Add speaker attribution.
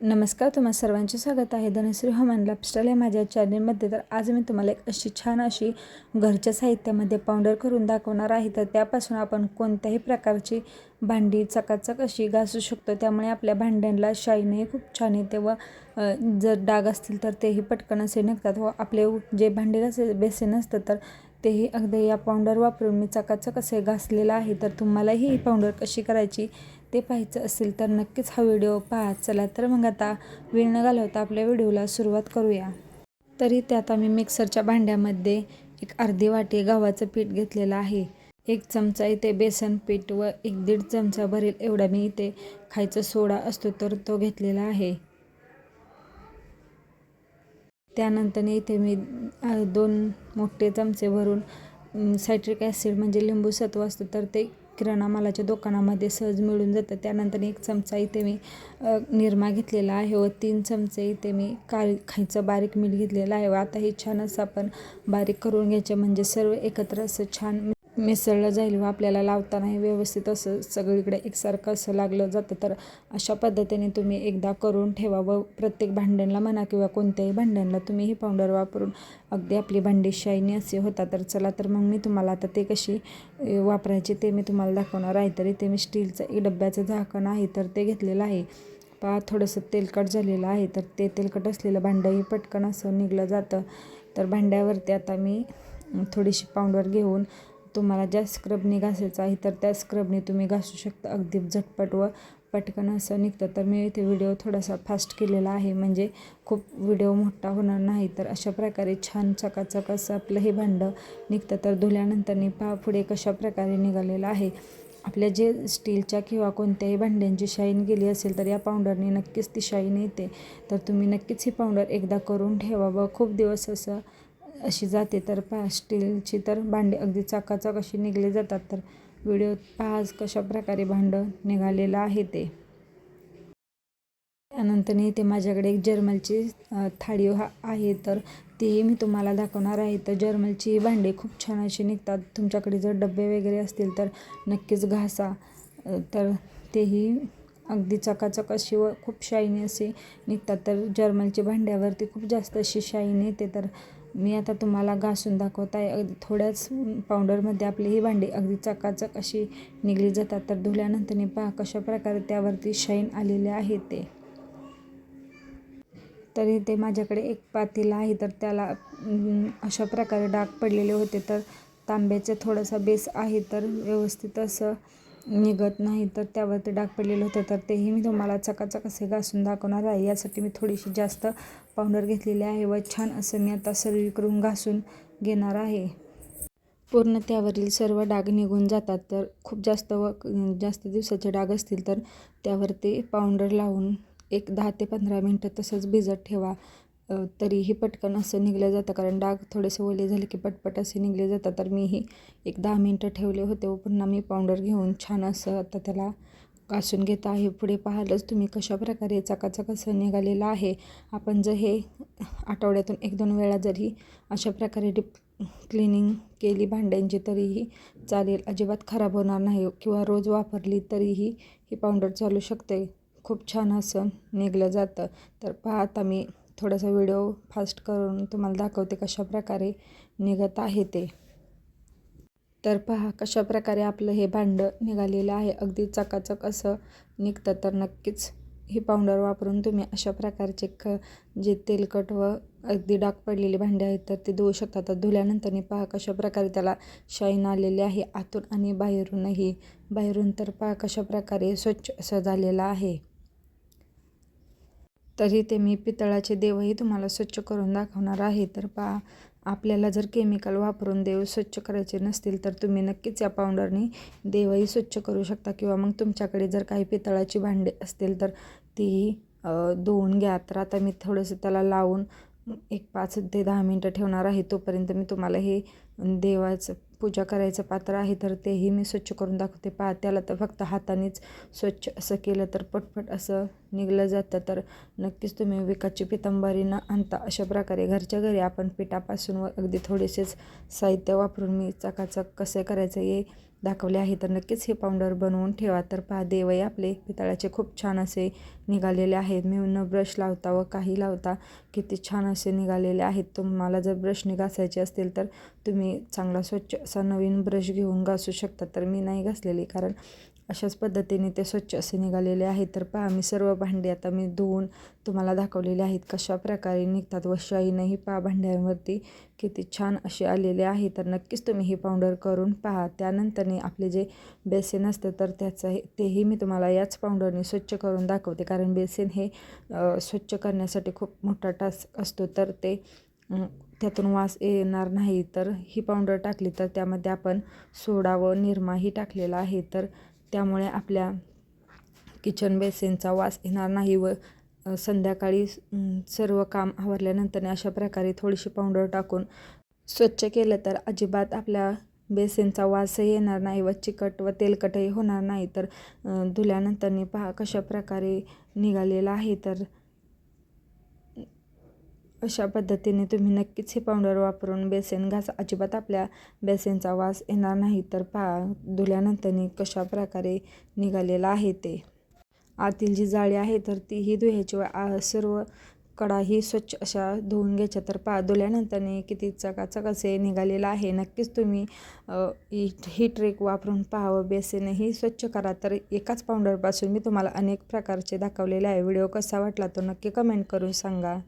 Speaker 1: नमस्कार तुम्हा सर्वांचे स्वागत आहे. धनश्री हवामान लाईफस्टाईल या माझ्या चॅनेलमध्ये तर आज मी तुम्हाला एक अशी छान अशी घरच्या साहित्यामध्ये पावडर करून दाखवणार आहे. तर त्यापासून आपण कोणत्याही प्रकारची भांडी चकाचक अशी घासू शकतो. त्यामुळे आपल्या भांड्यांना शाईनही खूप छान येते व जर डाग असतील तर तेही पटकन असे निघतात व आपले जे भांडी घासे बेसीन असतं तर तेही अगदी या पावडर वापरून मी चकाचक असे घासलेलं आहे. तर तुम्हालाही ही पावडर कशी करायची ते पाहायचं असेल तर नक्कीच हा व्हिडिओ पहा. चला तर मग आता वेळ न घालवता आपल्या व्हिडिओला सुरुवात करूया. तरी त्यात आम्ही मिक्सरच्या भांड्यामध्ये एक अर्धी वाटी गव्हाचं पीठ घेतलेलं आहे. एक चमचा इथे बेसन पीठ व एक दीड चमचा भरेल एवढा मी इथे खायचा सोडा असतो तर तो घेतलेला आहे. त्यानंतर इथे मी दोन मोठे चमचे भरून सायट्रिक ॲसिड म्हणजे लिंबू सत्व असतं तर ते किराणा मालाच्या दुकानामध्ये सहज मिळून जातं. त्यानंतर एक चमचा इथे मी निरमा घेतलेला आहे व तीन चमचे इथे मी काळ खायचं बारीक मीठ घेतलेलं आहे व आता हे छान असं आपण बारीक करून घ्यायचं म्हणजे सर्व एकत्र असं छान मिसळलं जाईल व आपल्याला लावतानाही व्यवस्थित असं सगळीकडे एकसारखं असं लागलं जातं. तर अशा पद्धतीने तुम्ही एकदा करून ठेवा व प्रत्येक भांड्यांना म्हणा किंवा कोणत्याही भांड्यांना तुम्ही ही पावडर वापरून अगदी आपली भांडी शाईनी असे होता तर चला तर मग मी तुम्हाला आता ते कशी वापरायची ते मी तुम्हाला दाखवणार आहे. तर इथे मी स्टीलचं एक डब्याचं झाकण आहे तर ते घेतलेलं आहे. पहा थोडंसं तेलकट झालेलं आहे. तर ते तेलकट असलेलं भांडंही पटकन असं निघलं जातं. तर भांड्यावरती आता मी थोडीशी पावडर घेऊन तुम्हाला ज्या स्क्रबने घासायचं आहे तर त्या स्क्रबने तुम्ही घासू शकता. अगदी झटपट व पटकन असं निघतं. तर मी इथे व्हिडिओ थोडासा फास्ट केलेला आहे. म्हणजे खूप व्हिडिओ मोठा होणार नाही तर अशा प्रकारे छान चकाचक असं आपलं हे भांडं निघतं. तर धुल्यानंतर पहा पुढे कशा प्रकारे निघालेलं आहे. आपल्या जे स्टीलच्या किंवा कोणत्याही भांड्यांची शाईन गेली असेल तर या पावडरने नक्कीच ती शाईन येते. तर तुम्ही नक्कीच ही पावडर एकदा करून ठेवा व खूप दिवस असं अशी जाते तर पहा स्टीलची तर भांडे अगदी चाकाचाक अशी निघले जातात. तर व्हिडिओ पहाच कशा प्रकारे भांडं निघालेलं आहे ते. त्यानंतर इथे माझ्याकडे एक जर्मलची थाळी हा आहे तर तीही मी तुम्हाला दाखवणार आहे. तर जर्मलची भांडे खूप छान अशी निघतात. तुमच्याकडे जर डबे वगैरे असतील तर नक्कीच घासा. तर तेही अगदी चकाचक अशी व खूप शाईनी असे निघतात. तर जर्मलची भांड्यावरती खूप जास्त अशी शाईन येते. तर मी आता तुम्हाला घासून दाखवत आहे अगदी थोड्याच पावडरमध्ये आपली ही भांडी अगदी चकाचक अशी निघली जातात. तर धुल्यानंतर पहा कशा प्रकारे त्यावरती शाईन आलेले आहे ते. तरी ते माझ्याकडे एक पातेलं आहे. तर त्याला अशा प्रकारे डाग पडलेले होते. तर तांब्याचं थोडासा बेस आहे. तर व्यवस्थित असं निघत नाही तर त्यावरती डाग पडलेलं होतं. तर तेही मी तुम्हाला चकाचक असे घासून दाखवणार आहे. यासाठी मी थोडीशी जास्त पावडर घेतलेली आहे व छान असं मी आता सर्वीकडून घासून घेणार आहे. पूर्ण त्यावरील सर्व डाग निघून जातात. तर खूप जास्त व जास्त दिवसाचे डाग असतील तर त्यावरती पावडर लावून एक दहा ते पंधरा मिनटं तसंच भिजत ठेवा. तरीही पटकन असं निघलं जातं. कारण डाग थोडेसे ओले झाले की पटपट असे निघले जातात. तर मीही एक दहा मिनटं ठेवले होते व पुन्हा मी पावडर घेऊन छान असं आता त्याला कासून घेत आहे. पुढे पाहालच तुम्ही कशा प्रकारे चकाचक असं निघालेलं आहे. आपण जर हे आठवड्यातून एक दोन वेळा जरी अशा प्रकारे डिप क्लिनिंग केली भांड्यांची तरीही चालेल. अजिबात खराब होणार नाही किंवा रोज वापरली तरीही ही पावडर चालू शकते. खूप छान असं निघलं जातं. तर पहा आता मी थोडासा व्हिडिओ फास्ट करून तुम्हाला दाखवते कशा प्रकारे निघत आहे ते. तर पहा कशा प्रकारे आपलं हे भांडं निघालेलं आहे. अगदी चकाचक असं निघतं. तर नक्कीच ही पावडर वापरून तुम्ही अशा प्रकारचे ख जे तेलकट व अगदी डाग पडलेले भांडे आहेत तर ते धुवू शकता. तर धुल्यानंतर पहा कशा प्रकारे त्याला शाईन आलेले आहे आतून आणि बाहेरूनही. बाहेरून तर पहा कशा प्रकारे स्वच्छ असं झालेलं आहे. तरी ते मी पितळाचे देवही तुम्हाला स्वच्छ करून दाखवणार आहे. तर पा आपल्याला जर केमिकल वापरून देव स्वच्छ करायचे नसतील तर तुम्ही नक्कीच या पावडरने देवही स्वच्छ करू शकता. किंवा मग तुमच्याकडे जर काही पितळाची भांडे असतील तर तीही धुवून घ्या. तर आता मी थोडंसं त्याला लावून एक पाच ते दहा मिनटं ठेवणार आहे. तोपर्यंत मी तुम्हाला हे देवाचं पूजा करायचं पात्र आहे तर तेही मी स्वच्छ करून दाखवते. पहा त्याला तर फक्त हातानेच स्वच्छ असं केलं तर पटपट असं निघलं जातं. तर नक्कीच तुम्ही विकाची पितांबरी न आणता अशा प्रकारे घरच्या घरी आपण पिठापासून व अगदी थोडेसेच साहित्य वापरून मी चकाचक कसे करायचं हे दाखवले आहे. तर नक्कीच हे पावडर बनवून ठेवा. तर पहा देवही आपले पितळाचे खूप छान असे निघालेले आहेत. मी न ब्रश लावता व काही लावता किती छान असे निघालेले आहेत. तुम्हाला जर ब्रशने घासायचे असतील तर तुम्ही चांगला स्वच्छ असा नवीन ब्रश घेऊन घासू शकता. तर मी नाही घासलेली कारण अशाच पद्धतीने ते स्वच्छ असे निघालेले आहेत. तर पहा मी सर्व भांडी आता मी धुवून तुम्हाला दाखवलेले आहेत. कशा प्रकारे निघतात व शाईनंही पहा भांड्यांवरती किती छान असे आलेले आहे. तर नक्कीच तुम्ही ही पावडर करून पहा. त्यानंतरने आपले जे बेसिन असतं तर त्याचं हे तेही मी तुम्हाला याच पावडरने स्वच्छ करून दाखवते. कारण कारण बेसिन हे स्वच्छ करण्यासाठी खूप मोठा टास्क असतो. तर ते त्यातून वास येणार नाही. तर ही पावडर टाकली तर त्यामध्ये आपण सोडा व निरमाही टाकलेला आहे. तर त्यामुळे आपल्या किचन बेसिनचा वास येणार नाही व संध्याकाळी सर्व काम आवरल्यानंतर अशा प्रकारे थोडीशी पावडर टाकून स्वच्छ केलं तर अजिबात आपल्या बेसिनचा वासही येणार नाही व चिकट व तेलकटही होणार नाही. तर धुल्यानंतरनी पहा कशा प्रकारे निघालेला आहे. तर अशा पद्धतीने तुम्ही नक्कीच हे पावडर वापरून बेसन घासा अजिबात आपल्या बेसनचा वास येणार नाही. तर पहा धुल्यानंतरनी कशा प्रकारे निघालेला आहे ते. आतील जी जाळी आहे तर तीही धुयाची व सर्व कडाही स्वच्छ अशा धुवून घ्यायच्या तर पा धुल्यानंतरने किती चकाचक असे निघालेलं आहे. नक्कीच तुम्ही ही ट्रेक वापरून पाहावं. बेसेनही स्वच्छ करा. तर एकाच पावडरपासून मी तुम्हाला अनेक प्रकारचे दाखवलेले आहे. व्हिडिओ कसा वाटला तो नक्की कमेंट करून सांगा.